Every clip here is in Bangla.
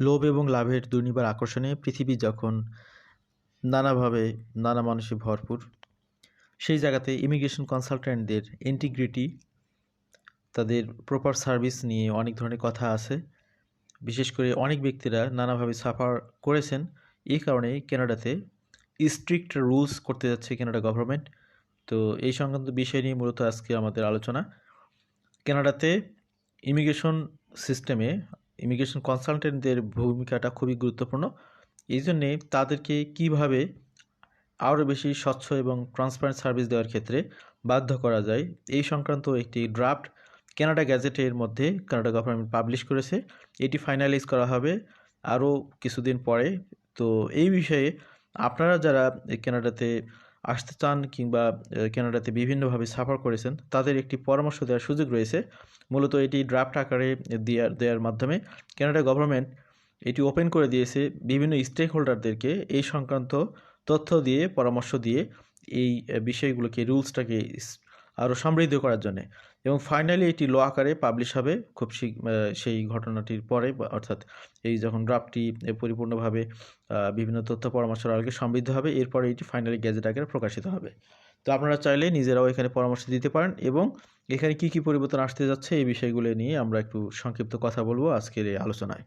লোভ এবং লাভের দুর্নিবার আকর্ষণে পৃথিবী যখন নানাভাবে, নানা মানুষে ভরপুর, সেই জায়গাতে ইমিগ্রেশন কনসালট্যান্টদের ইন্টিগ্রিটি তাদের প্রপার সার্ভিস নিয়ে অনেক ধরনের কথা আছে। বিশেষ করে অনেক ব্যক্তিরা নানাভাবে সাফার করেছেন। এই কারণে কেনাডাতে স্ট্রিক্ট রুলস করতে যাচ্ছে কেনাডা গভর্নমেন্ট তো এই সংক্রান্ত বিষয় নিয়ে মূলত আজকে আমাদের আলোচনা। কেনাডাতে ইমিগ্রেশন সিস্টেমে ইমিগ্রেশন কনসালটেন্টদের ভূমিকাটা খুবই গুরুত্বপূর্ণ। এই জন্যে তাদেরকে কীভাবে আরও বেশি স্বচ্ছ এবং ট্রান্সপারেন্ট সার্ভিস দেওয়ার ক্ষেত্রে বাধ্য করা যায়, এই সংক্রান্ত একটি ড্রাফট কানাডা গ্যাজেটের মধ্যে কানাডা গভর্নমেন্ট পাবলিশ করেছে। এটি ফাইনালাইজ করা হবে আরও কিছুদিন পরে। তো এই বিষয়ে আপনারা যারা কানাডাতে আসতে চান কিংবা ক্যানাডাতে বিভিন্নভাবে সাফার করেছেন, তাদের একটি পরামর্শ দেওয়ার সুযোগ রয়েছে। মূলত এটি ড্রাফট আকারে দেওয়ার দেওয়ার মাধ্যমে ক্যানাডা গভর্নমেন্ট এটি ওপেন করে দিয়েছে বিভিন্ন স্টেক হোল্ডারদেরকে এই সংক্রান্ত তথ্য দিয়ে, পরামর্শ দিয়ে এই বিষয়গুলোকে, রুলসটাকে আরও সমৃদ্ধ করার জন্যে। এবং ফাইনালি এটি ল আকারে পাবলিশ হবে। খুব সেই ঘটনাটির পরে অর্থাৎ এই যখন ড্রাফটটি পরিপূর্ণভাবে বিভিন্ন তথ্য পরামর্শ আগে সমৃদ্ধ হবে, এরপরে এটি ফাইনালি গ্যাজেট আকারে প্রকাশিত হবে। তো আপনারা চাইলে নিজেরাও এখানে পরামর্শ দিতে পারেন এবং এখানে কি কি পরিবর্তন আসতে যাচ্ছে এই বিষয়গুলো নিয়ে আমরা একটু সংক্ষিপ্ত কথা বলব আজকের এই আলোচনায়।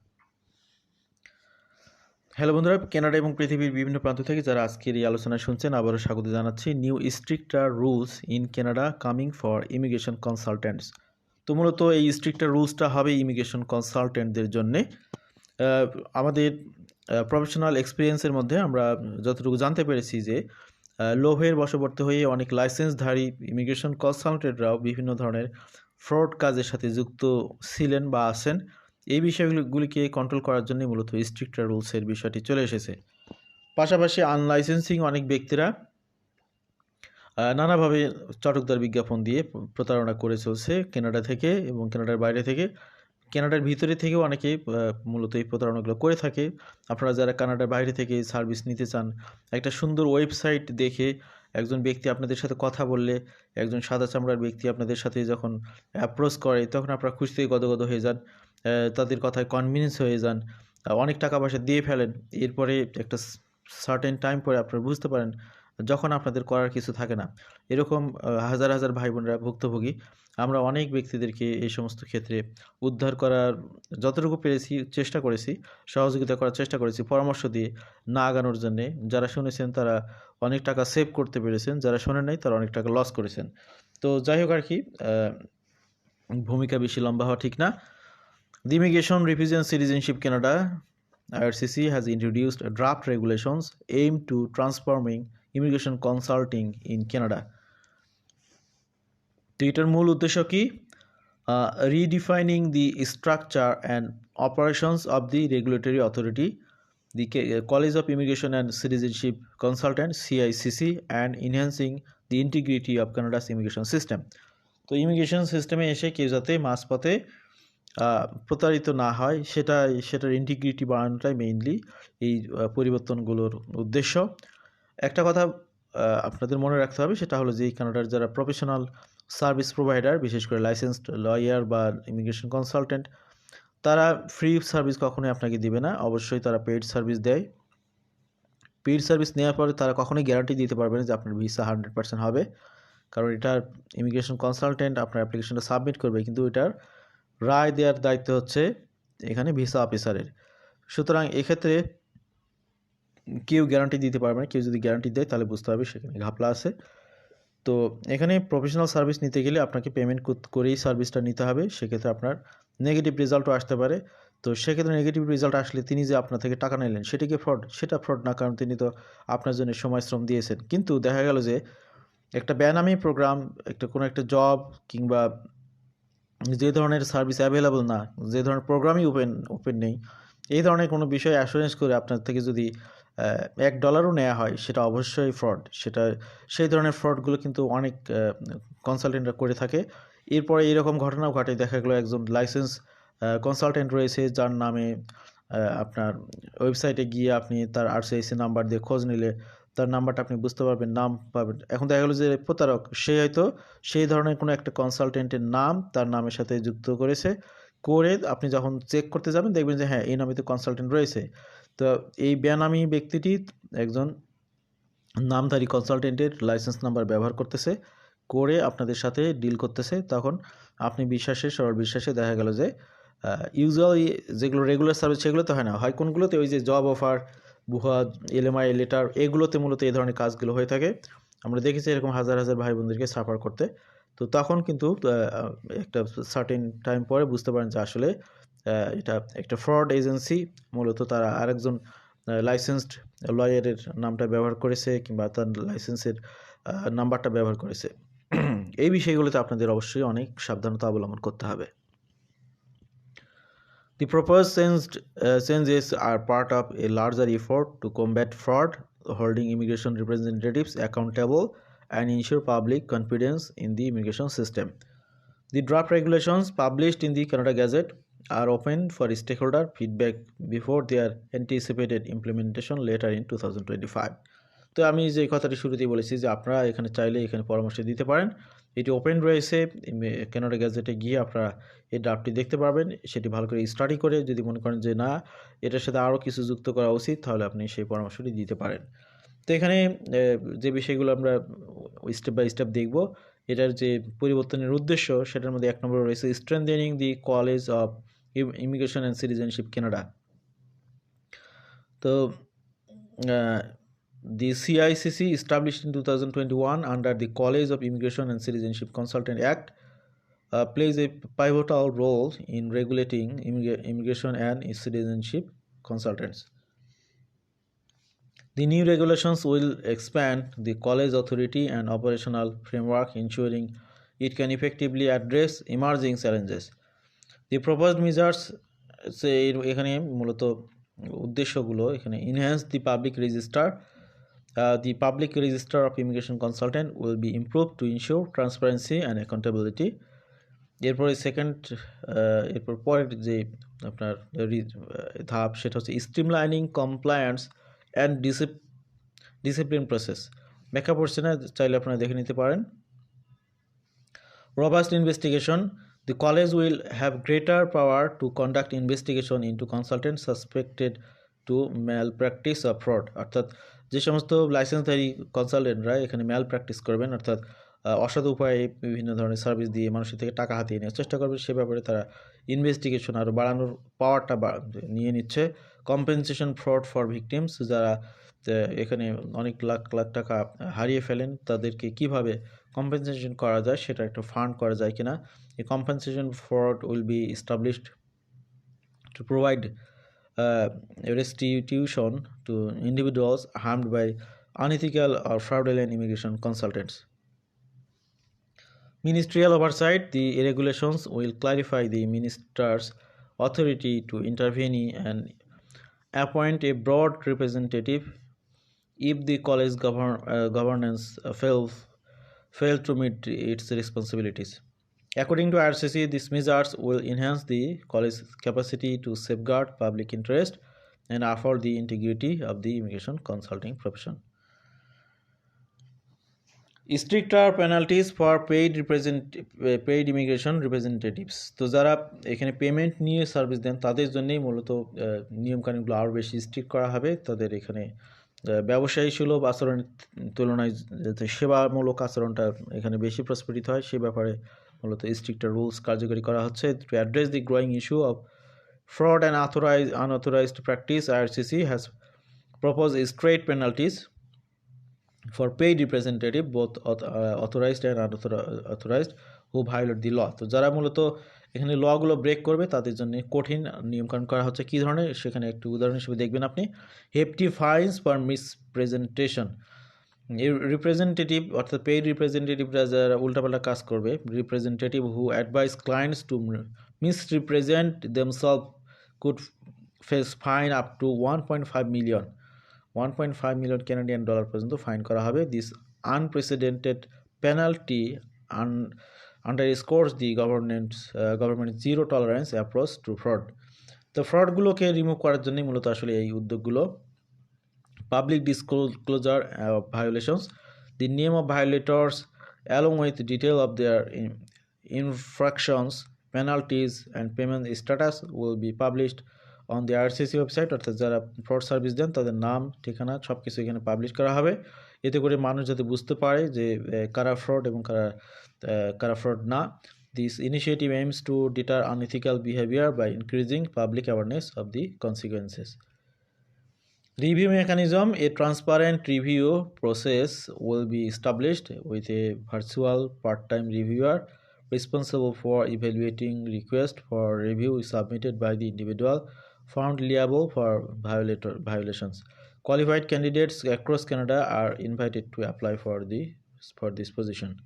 হ্যালো বন্ধুরা, কানাডা এবং পৃথিবীর বিভিন্ন প্রান্ত থেকে যারা আজকের এই আলোচনা শুনছেন, আবারও স্বাগত জানাচ্ছি new stricter rules in Canada coming for immigration consultants তো মূলত এই স্ট্রিক্টার রুলসটা হবে ইমিগ্রেশন কনসালটেন্টদের জন্যে। আমাদের প্রফেশনাল এক্সপিরিয়েন্সের মধ্যে আমরা যতটুকু জানতে পেরেছি যে লোভের বশবর্তী হয়ে অনেক লাইসেন্সধারী ইমিগ্রেশন কনসালটেন্টরাও বিভিন্ন ধরনের ফ্রড কাজের সাথে যুক্ত ছিলেন বা আছেন। এই বিষয়গুলিকে কন্ট্রোল করার জন্যই মূলত স্ট্রিক্টার রুলসের বিষয়টি চলে এসেছে। পাশাপাশি আনলাইসেন্সিং অনেক ব্যক্তিরা নানাভাবে চটকদার বিজ্ঞাপন দিয়ে প্রতারণা করে চলছে কেনাডা থেকে এবং কেনাডার বাইরে থেকে। কেনাডার ভিতরে থেকেও অনেকে মূলত এই প্রতারণাগুলো করে থাকে। আপনারা যারা কানাডার বাইরে থেকে সার্ভিস নিতে চান, একটা সুন্দর ওয়েবসাইট দেখে একজন ব্যক্তি আপনাদের সাথে কথা বললে, একজন সাদা চামড়ার ব্যক্তি আপনাদের সাথে যখন অ্যাপ্রোচ করে, তখন আপনারা খুশি থেকে গদগদ হয়ে যান। তাদের কথায় কনভিনেন্স হয়ে যান। অনেক টাকা পয়সা দিয়ে ফেলেন। এরপরে একটা সার্টেন টাইম পরে আপনারা বুঝতে পারেন যখন আপনাদের করার কিছু থাকে না। এরকম হাজার হাজার ভাই বোনরা ভুক্তভোগী। আমরা অনেক ব্যক্তিদেরকে এই সমস্ত ক্ষেত্রে উদ্ধার করার যতটুকু পেরেছি চেষ্টা করেছি, সহযোগিতা করার চেষ্টা করেছি, পরামর্শ দিয়ে না আগানোর জন্যে। যারা শুনেছেন তারা অনেক টাকা সেভ করতে পেরেছেন। যারা শোনেন নাই তারা অনেক টাকা লস করেছেন। তো যাই হোক আর কি ভূমিকা বেশি লম্বা হওয়া ঠিক না। The Immigration Refugee and Citizenship Canada IRCC has introduced draft regulations aimed to transforming immigration consulting in Canada. তো এটার মূল উদ্দেশ্য কি redefining the structure and operations of the regulatory authority the College of Immigration and Citizenship Consultant CICC and enhancing the integrity of Canada's immigration system. তো ইমিগ্রেশন সিস্টেমে এসে কেউ যাতে মাঝপথে প্রতারিত না হয়, সেটাই, সেটার ইন্টিগ্রিটি বাড়ানোটাই মেইনলি এই পরিবর্তনগুলোর উদ্দেশ্য। একটা কথা আপনাদের মনে রাখতে হবে, সেটা হলো যে কানাডার যারা প্রফেশনাল সার্ভিস প্রোভাইডার বিশেষ করে লাইসেন্সড লয়ার বা ইমিগ্রেশন কনসালটেন্ট তারা ফ্রি সার্ভিস কখনোই আপনাকে দিবে না। অবশ্যই তারা পেইড সার্ভিস দেয়। পেইড সার্ভিস নেওয়ার পরে তারা কখনোই গ্যারান্টি দিতে পারবে না যে আপনার ভিসা হান্ড্রেড পার্সেন্ট হবে। কারণ এটার ইমিগ্রেশন কনসালটেন্ট আপনার অ্যাপ্লিকেশনটা সাবমিট করবে, কিন্তু এটার রায় দেওয়ার দায়িত্ব হচ্ছে এখানে ভিসা অফিসারের। সুতরাং এক্ষেত্রে কেউ গ্যারান্টি দিতে পারবে না। কেউ যদি গ্যারান্টি দেয়, তাহলে বুঝতে হবে সেখানে ঘাপলা আছে। তো এখানে প্রফেশনাল সার্ভিস নিতে গেলে আপনাকে পেমেন্ট করেই সার্ভিসটা নিতে হবে। সেক্ষেত্রে আপনার নেগেটিভ রেজাল্টও আসতে পারে। তো সেক্ষেত্রে নেগেটিভ রেজাল্ট আসলে তিনি যে আপনার থেকে টাকা নিলেন সেটিকে ফ্রড সেটা ফ্রড না, কারণ তিনি তো আপনার জন্য সময় শ্রম দিয়েছেন। কিন্তু দেখা গেল যে একটা ব্যানামি প্রোগ্রাম একটা কোনো একটা জব কিংবা যে ধরনের সার্ভিস অ্যাভেলেবল না, যে ধরনের প্রোগ্রামই ওপেন ওপেন নেই, এই ধরনের কোনো বিষয় অ্যাসুরেন্স করে আপনার থেকে যদি এক ডলারও নেওয়া হয়, সেটা অবশ্যই ফ্রড সেটা, সেই ধরনের ফ্রডগুলো কিন্তু অনেক কনসালটেন্টরা করে থাকে। এরপরে এরকম ঘটনাও ঘটে। দেখা গেলো একজন লাইসেন্স কনসালটেন্ট রয়েছে, যার নামে আপনার ওয়েবসাইটে গিয়ে আপনি তার আরসিআইসি নাম্বার দিয়ে খোঁজ নিলে তার নাম্বারটা আপনি বুঝতে পারবেন, নাম পাবেন। এখন দেখা গেলো যে প্রতারক, সে হয়তো সেই ধরনের কোনো একটা কনসালটেন্টের নাম তার নামের সাথে যুক্ত করেছে। করে আপনি যখন চেক করতে যাবেন, দেখবেন যে হ্যাঁ এই নামে তো কনসালটেন্ট রয়েছে। তো এই বেনামি ব্যক্তিটি একজন নামধারী কনসালটেন্টের লাইসেন্স নাম্বার ব্যবহার করতেছে, করে আপনাদের সাথে ডিল করতেছে। তখন আপনি বিশ্বাসে, সবার বিশ্বাসে দেখা গেল যে ইউজুয়ালি যেগুলো রেগুলার সার্ভিস সেগুলো তো হয় না। হয় কোনগুলোতে? ওই যে জব অফার বুহা এলএমআই লেটার এগুলোতে মূলত এই ধরনের কাজগুলো হয়ে থাকে। আমরা দেখেছি এরকম হাজার হাজার ভাই বোনদেরকে সাফার করতে। তো তখন কিন্তু একটা সার্টেন টাইম পরে বুঝতে পারেন যে আসলে এটা একটা ফ্রড এজেন্সি মূলত তারা আরেকজন লাইসেন্সড লয়ারের নামটা ব্যবহার করেছে কিংবা তার লাইসেন্সের নাম্বারটা ব্যবহার করেছে। এই বিষয়গুলোতে আপনাদের অবশ্যই অনেক সাবধানতা অবলম্বন করতে হবে। The proposed changed, uh, changes are part of a larger effort to combat fraud, holding immigration representatives accountable, and ensure public confidence in the immigration system. The draft regulations published in the Canada Gazette are open for stakeholder feedback before their anticipated implementation later in 2025. তো আমি যে কথাটি শুরুতেই বলেছি যে আপনারা এখানে চাইলে এখানে পরামর্শ দিতে পারেন এটি ওপেন রয়েছে কেনাডা গ্যাজেটে গিয়ে আপনারা এই ড্রাফটটি দেখতে পারবেন, সেটি ভালো করে স্টাডি করে যদি মনে করেন যে না, এটার সাথে আরও কিছু যুক্ত করা উচিত, তাহলে আপনি সেই পরামর্শটি দিতে পারেন। তো এখানে যে বিষয়গুলো আমরা স্টেপ বাই স্টেপ দেখব, এটার যে পরিবর্তনের উদ্দেশ্য, সেটার মধ্যে এক নম্বর রয়েছে strengthening the college of immigration and citizenship Canada তো The CICC, established in 2021 under the College of Immigration and Citizenship Consultant Act, uh, plays a pivotal role in regulating immig immigration and citizenship consultants. The new regulations will expand the college authority and operational framework, ensuring it can effectively address emerging challenges. The proposed measures এখানে মূলত উদ্দেশ্যগুলো এখানে enhance the public register Uh, the public register of immigration consultant will be improved to ensure transparency and accountability. এরপরে সেকেন্ড uh, এরপর পরের যে আপনার uh, ধাপ, সেটা হচ্ছে streamlining compliance and discip discipline process ব্যাখ্যা পড়ছে না, চাইলে আপনারা দেখে নিতে পারেন। Robust investigation the college will have greater power to conduct investigation into consultant suspected to malpractice of fraud অর্থাৎ যে সমস্ত লাইসেন্সধারী কনসালটেন্টরা এখানে ম্যাল প্র্যাকটিস করবেন, অর্থাৎ অসাধু উপায়ে বিভিন্ন ধরনের সার্ভিস দিয়ে মানুষের থেকে টাকা হাতিয়ে নেওয়ার চেষ্টা করবে সে ব্যাপারে তারা ইনভেস্টিগেশন আরও বাড়ানোর পাওয়ারটা নিয়ে নিচ্ছে। কম্পেনসেশন ফ্রড ফর ভিকটিমস যারা এখানে অনেক লাখ লাখ টাকা হারিয়ে ফেলেন, তাদেরকে কীভাবে কম্পেনসেশন করা যায়, সেটা একটা ফান্ড করা যায় কিনা। এই compensation fraud will be established to provide restitution to individuals harmed by unethical or fraudulent immigration consultants. Ministerial oversight The regulations will clarify the minister's authority to intervene and appoint a broad representative if the college govern, uh, governance uh, fails fail to meet its responsibilities. According to RCC, these measures will enhance the college's capacity to safeguard public interest and afford the integrity of the immigration consulting profession. Stricter penalties for paid represent paid immigration representatives তো যারা এখানে পেমেন্ট নিয়ে সার্ভিস দেন তাদের জন্যই মূলত নিয়মকানুনগুলো আরও বেশি স্ট্রিক্ট করা হবে তাদের এখানে ব্যবসায়ী সুলভ আচরণের তুলনায় যাতে সেবামূলক আচরণটা এখানে বেশি প্রস্ফুটিত হয় সে ব্যাপারে মূলত স্ট্রিক্টার রুলস কার্যকরী করা হচ্ছে to address the growing issue of fraud and authorize unauthorized practice IRCC has propose straight penalties for paid representative both authorized and unauthor authorized who violate the law তো যারা মূলত এখানে লগুলো ব্রেক করবে, তাদের জন্য কঠিন নিয়মকরণ করা হচ্ছে কী ধরনের, সেখানে একটু উদাহরণ হিসেবে দেখবেন আপনি। Hefty fines for misrepresentation representative অর্থাৎ পেইড রিপ্রেজেন্টেটিভরা যারা উল্টাপাল্টা কাজ করবে representative who advise clients to mis misrepresent themselves could face fine up to one point five million one point five million Canadian dollar পর্যন্ত ফাইন করা হবে। This unprecedented penalty un underscores the government government zero tolerance approach to fraud তো ফ্রডগুলোকে রিমুভ করার জন্যই মূলত আসলে এই উদ্যোগগুলো। Public disclosure of violations, the name of violators along with detail of their infractions penalties and payment status will be published on the RCC website অর্থাৎ যারা ফ্রড সার্ভিস দেন তাদের নাম ঠিকানা সব কিছু এখানে পাবলিশ করা হবে। এতে করে মানুষ যাতে বুঝতে পারে যে কারা ফ্রড এবং কারা কারা ফ্রড না। This initiative aims to deter unethical behaviour by increasing public awareness of the consequences Review mechanism A transparent review process will be established with a virtual part time reviewer responsible for evaluating requests for review submitted by the individual found liable for violator, violations. Qualified candidates across Canada are invited to apply for, the, for this position.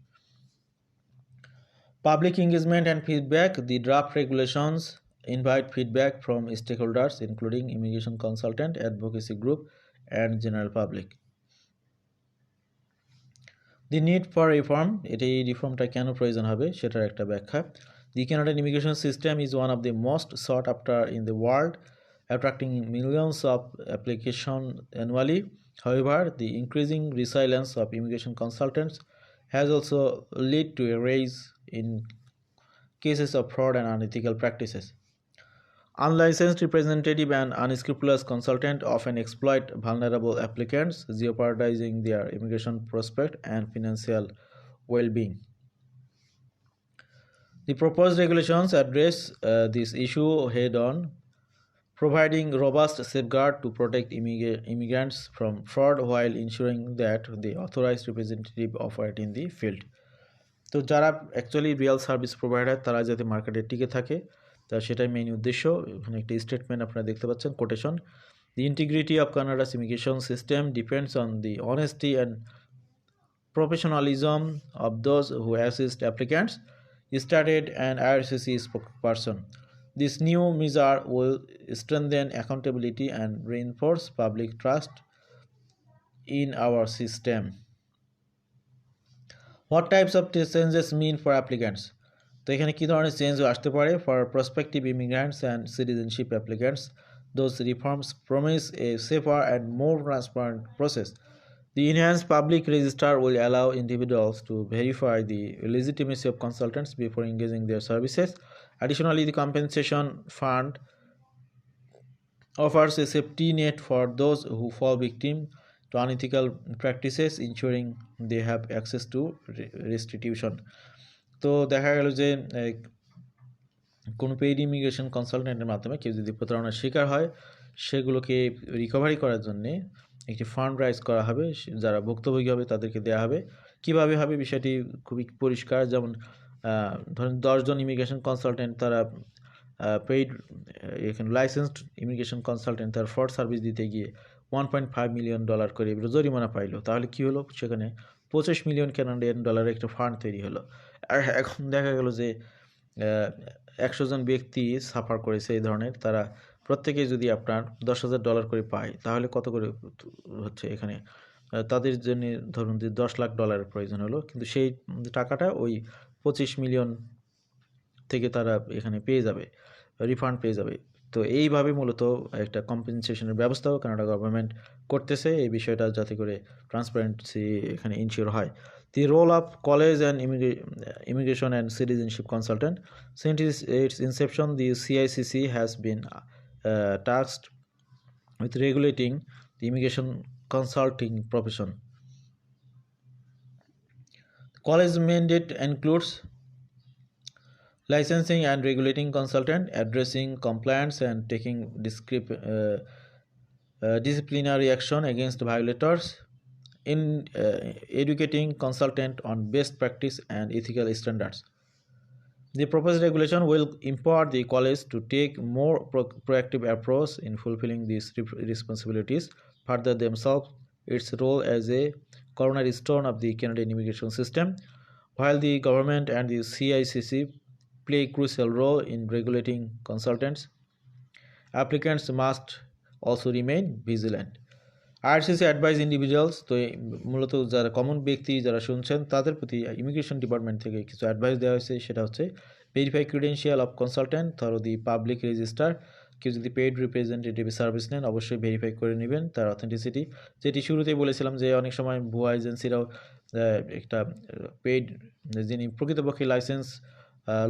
Public engagement and feedback The draft regulations invite feedback from stakeholders, including immigration consultant, advocacy group, and general public. The need for reform এটা এই রিফর্মটা কেন প্রয়োজন হবে সেটার একটা ব্যাখ্যা the Canadian immigration system is one of the most sought after in the world attracting millions of application annually. However, the increasing resilience of immigration consultants has also led to a rise in cases of fraud and unethical practices. Unlicensed representative and unscrupulous consultant often exploit vulnerable applicants, jeopardizing their immigration prospect and financial well-being. The proposed regulations address uh, this issue head-on, providing robust safeguard to protect immigra- immigrants from fraud while ensuring that the authorized representative operate in the field. তো যারা অ্যাকচুয়ালি রিয়েল সার্ভিস প্রোভাইডার তারা যাতে মার্কেটে টিকে থাকে তা সেটাই মেইন উদ্দেশ্য এখানে একটি স্টেটমেন্ট আপনারা দেখতে পাচ্ছেন quotation the integrity of Canada's immigration system depends on the honesty and professionalism of those who assist applicants, started an IRCC spokesperson. This new measure will strengthen accountability and reinforce public trust in our system. What types of changes mean for applicants? তো এখানে কী ধরনের চেঞ্জ আসতে পারে for prospective immigrants and citizenship applicants those reforms promise a safer and more transparent process The enhanced public register will allow individuals to verify the legitimacy of consultants before engaging their services. Additionally, the compensation fund offers a safety net for those who fall victim to unethical practices, ensuring they have access to restitution. তো দেখা গেল যে কোনো পেইড ইমিগ্রেশন কনসালটেন্টের মাধ্যমে কেউ যদি প্রতারণার শিকার হয়, সেগুলোকে রিকভারি করার জন্যে একটি ফান্ড রাইজ করা হবে যারা ভুক্তভোগী হবে তাদেরকে দেওয়া হবে। কীভাবে হবে বিষয়টি খুবই পরিষ্কার, যেমন ধরেন দশজন ইমিগ্রেশন কনসালটেন্ট তারা পেইড এখানে লাইসেন্সড ইমিগ্রেশন কনসালটেন্ট তার ফ্রড সার্ভিস দিতে গিয়ে one point five million dollar করে জরিমানা পাইলো। তাহলে কি হলো? সেখানে পঁচিশ মিলিয়ন ক্যানাডিয়ান ডলারের একটা ফান্ড তৈরি হলো। এখন দেখা গেল যে একশো জন ব্যক্তি সাফার করেছে এই ধরনের, তারা প্রত্যেকে যদি আপনার দশ হাজার ডলার করে পায়, তাহলে কত করে হচ্ছে এখানে? তাদের জন্য ধরুন যে দশ লাখ ডলারের প্রয়োজন হলো, কিন্তু সেই টাকাটা ওই পঁচিশ মিলিয়ন থেকে তারা এখানে পেয়ে যাবে রিফান্ড পেয়ে যাবে। তো এইভাবে মূলত একটা কম্পেনসেশনের ব্যবস্থাও কানাডা গভর্নমেন্ট করতেছে, এই বিষয়টা যাতে করে ট্রান্সপারেন্সি এখানে ইনশিওর হয়। The role of college and immigration and citizenship consultant. Since its inception, the CICC has been uh, tasked with regulating the immigration consulting profession. The college mandate includes licensing and regulating consultant, addressing compliance, and taking uh, uh, disciplinary action against violators, in uh, educating consultant on best practice and ethical standards. The proposed regulation will empower the college to take more pro- proactive approach in fulfilling these responsibilities, further themselves its role as a cornerstone of the Canadian immigration system, while the government and the CICC play a crucial role in regulating consultants. Applicants must also remain vigilant. RCC advise individuals তো মূলত যারা কমন ব্যক্তি যারা শুনছেন, তাদের প্রতি ইমিগ্রেশন ডিপার্টমেন্ট থেকে কিছু অ্যাডভাইস দেওয়া হয়েছে। সেটা হচ্ছে ভেরিফাই ক্রিডেন্সিয়াল অফ কনসালটেন্ট ধরো দি পাবলিক রেজিস্টার কেউ যদি পেইড রিপ্রেজেন্টেটিভ সার্ভিস নেন, অবশ্যই ভেরিফাই করে নেবেন তার অথেন্টিসিটি যেটি শুরুতেই বলেছিলাম যে অনেক সময় ভুয়া এজেন্সিরাও একটা পেইড যিনি প্রকৃতপক্ষে লাইসেন্স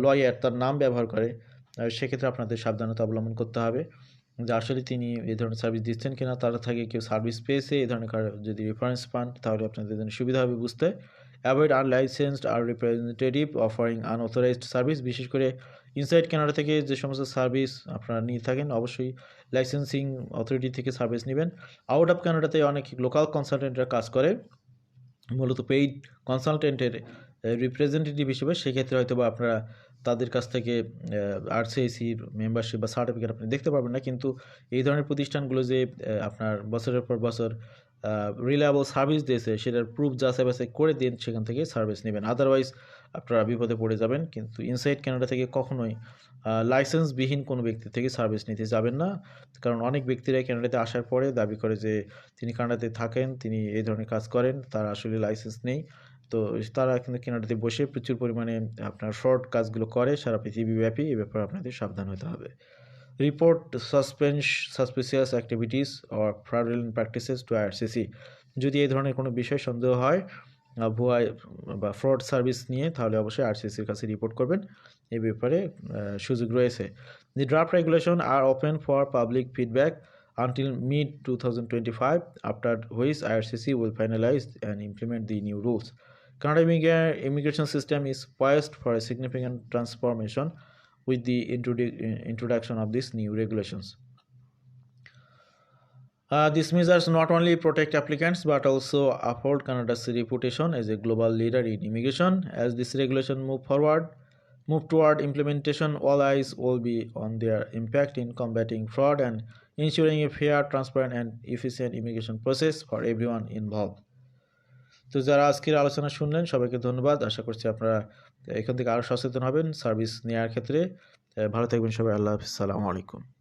লয়ার তার নাম ব্যবহার করে সেক্ষেত্রে আপনাদের সাবধানতা অবলম্বন করতে হবে। যে আসলে তিনি এ ধরনের সার্ভিস দিচ্ছেন কিনা, তারা থাকে কেউ সার্ভিস পেয়েছে, এ ধরনের যদি রেফারেন্স পান, তাহলে আপনাদের জন্য সুবিধা হবে বুঝতে। অ্যাভয়েড আনলাইসেন্সড আর রিপ্রেজেন্টেটিভ অফারিং আনঅথরাইজড সার্ভিস বিশেষ করে ইনসাইড কানাডা থেকে যে সমস্ত সার্ভিস আপনারা নিয়ে থাকেন, অবশ্যই লাইসেন্সিং অথরিটি থেকে সার্ভিস নেবেন। আউট অফ কানাডাতে অনেক লোকাল কনসালটেন্টরা কাজ করে, মূলত পেইড কনসালটেন্টের রিপ্রেজেন্টেটিভ হিসেবে সেক্ষেত্রে হয়তো বা আপনারা তাদের কাছ থেকে আরসিআইসির মেম্বারশিপ বা সার্টিফিকেট আপনি দেখতে পারবেন না। কিন্তু এই ধরনের প্রতিষ্ঠানগুলো যে আপনার বছরের পর বছর রিলায়েবল সার্ভিস দিয়েছে, সেটার প্রুফ যাচাই বাছাই করে দিন, সেখান থেকে সার্ভিস নেবেন। আদারওয়াইজ আপনারা বিপদে পড়ে যাবেন। কিন্তু ইনসাইড কানাডা থেকে কখনোই লাইসেন্সবিহীন কোনো ব্যক্তি থেকে সার্ভিস নিতে যাবেন না। কারণ অনেক ব্যক্তিরা কানাডাতে আসার পরে দাবি করে যে, তিনি কানাডাতে থাকেন, তিনি এই ধরনের কাজ করেন, তার আসলে লাইসেন্স নেই। তো তারা কিন্তু কানাডাতে বসে প্রচুর পরিমাণে আপনার ফ্রড কাজগুলো করে, সারা পৃথিবীব্যাপী এ ব্যাপারে আপনাদের সাবধান হতে হবে। Report suspense suspicious activities or fraudulent practices to IRCC যদি এই ধরনের কোনো বিষয় সন্দেহ হয় ভুয়া বা ফ্রড সার্ভিস নিয়ে, তাহলে অবশ্যই আরসিসির কাছে রিপোর্ট করবেন। এ ব্যাপারে সুযোগ রয়েছে। The draft regulation are open for public feedback until mid 2025 after which IRCC will finalize and implement the new rules. Canada immigration system is poised for a significant transformation with the introdu- introduction of these new regulations. Uh, these measures not only protect applicants but also uphold Canada's reputation as a global leader in immigration. As this regulation move forward, move toward implementation, all eyes will be on their impact in combating fraud and ensuring a fair, transparent, and efficient immigration process for everyone involved. তো যারা আজকের আলোচনা শুনলেন, সবাইকে ধন্যবাদ। আশা করছি আপনারা এখান থেকে আরও সচেতন হবেন সার্ভিস নেওয়ার ক্ষেত্রে। ভালো থাকবেন সবাই। আল্লাহ হাফিজ। সালামু আলাইকুম।